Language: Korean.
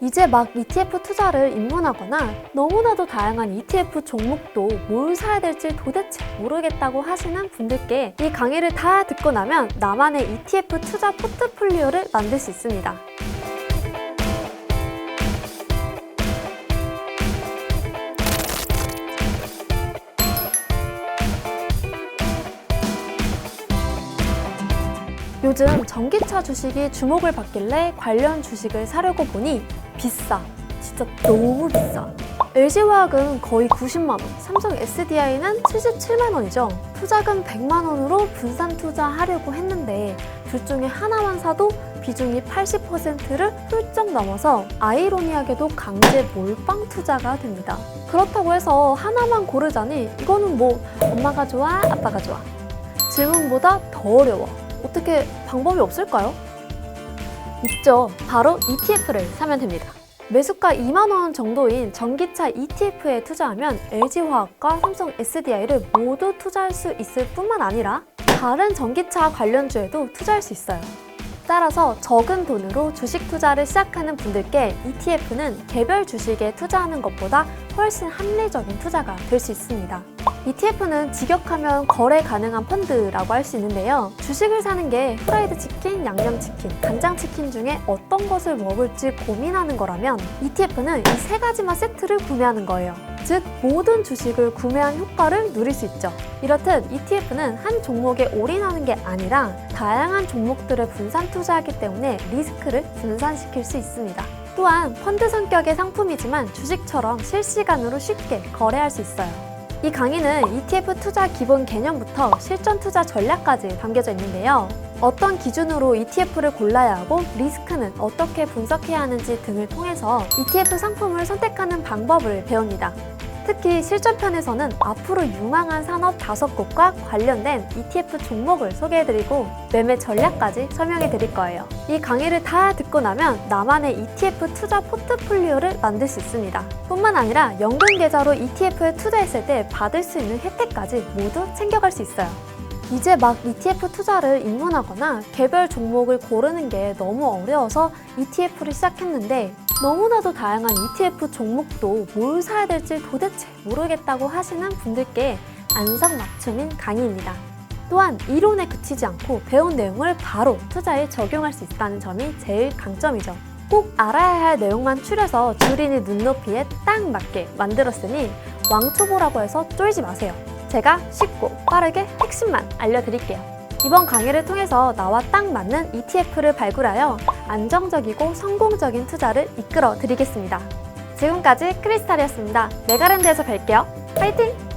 이제 막 ETF 투자를 입문하거나 너무나도 다양한 ETF 종목도 뭘 사야 될지 도대체 모르겠다고 하시는 분들께 이 강의를 다 듣고 나면 나만의 ETF 투자 포트폴리오를 만들 수 있습니다. 요즘 전기차 주식이 주목을 받길래 관련 주식을 사려고 보니 비싸. 진짜 너무 비싸. LG화학은 거의 90만 원, 삼성 SDI는 77만 원이죠. 투자금 100만 원으로 분산 투자하려고 했는데 둘 중에 하나만 사도 비중이 80%를 훌쩍 넘어서 아이러니하게도 강제 몰빵 투자가 됩니다. 그렇다고 해서 하나만 고르자니 이거는 뭐 엄마가 좋아, 아빠가 좋아. 질문보다 더 어려워. 어떻게 방법이 없을까요? 있죠. 바로 ETF를 사면 됩니다. 매수가 2만 원 정도인 전기차 ETF에 투자하면 LG화학과 삼성 SDI를 모두 투자할 수 있을 뿐만 아니라 다른 전기차 관련주에도 투자할 수 있어요. 따라서 적은 돈으로 주식 투자를 시작하는 분들께 ETF는 개별 주식에 투자하는 것보다 훨씬 합리적인 투자가 될 수 있습니다. ETF는 직역하면 거래 가능한 펀드라고 할 수 있는데요. 주식을 사는 게 프라이드 치킨, 양념 치킨, 간장 치킨 중에 어떤 것을 먹을지 고민하는 거라면 ETF는 이 세 가지만 세트를 구매하는 거예요. 즉 모든 주식을 구매한 효과를 누릴 수 있죠. 이렇듯 ETF는 한 종목에 올인하는 게 아니라 다양한 종목들을 분산 투자하기 때문에 리스크를 분산시킬 수 있습니다. 또한 펀드 성격의 상품이지만 주식처럼 실시간으로 쉽게 거래할 수 있어요. 이 강의는 ETF 투자 기본 개념부터 실전 투자 전략까지 담겨져 있는데요. 어떤 기준으로 ETF를 골라야 하고 리스크는 어떻게 분석해야 하는지 등을 통해서 ETF 상품을 선택하는 방법을 배웁니다. 특히 실전편에서는 앞으로 유망한 산업 다섯 곳과 관련된 ETF 종목을 소개해드리고 매매 전략까지 설명해드릴 거예요. 이 강의를 다 듣고 나면 나만의 ETF 투자 포트폴리오를 만들 수 있습니다. 뿐만 아니라 연금 계좌로 ETF에 투자했을 때 받을 수 있는 혜택까지 모두 챙겨갈 수 있어요. 이제 막 ETF 투자를 입문하거나 개별 종목을 고르는 게 너무 어려워서 ETF를 시작했는데 너무나도 다양한 ETF 종목도 뭘 사야 될지 도대체 모르겠다고 하시는 분들께 안성맞춤인 강의입니다. 또한 이론에 그치지 않고 배운 내용을 바로 투자에 적용할 수 있다는 점이 제일 강점이죠. 꼭 알아야 할 내용만 추려서 주린이 눈높이에 딱 맞게 만들었으니 왕초보라고 해서 쫄지 마세요. 제가 쉽고 빠르게 핵심만 알려드릴게요. 이번 강의를 통해서 나와 딱 맞는 ETF를 발굴하여 안정적이고 성공적인 투자를 이끌어 드리겠습니다. 지금까지 크리스탈이었습니다. 메가랜드에서 뵐게요. 파이팅!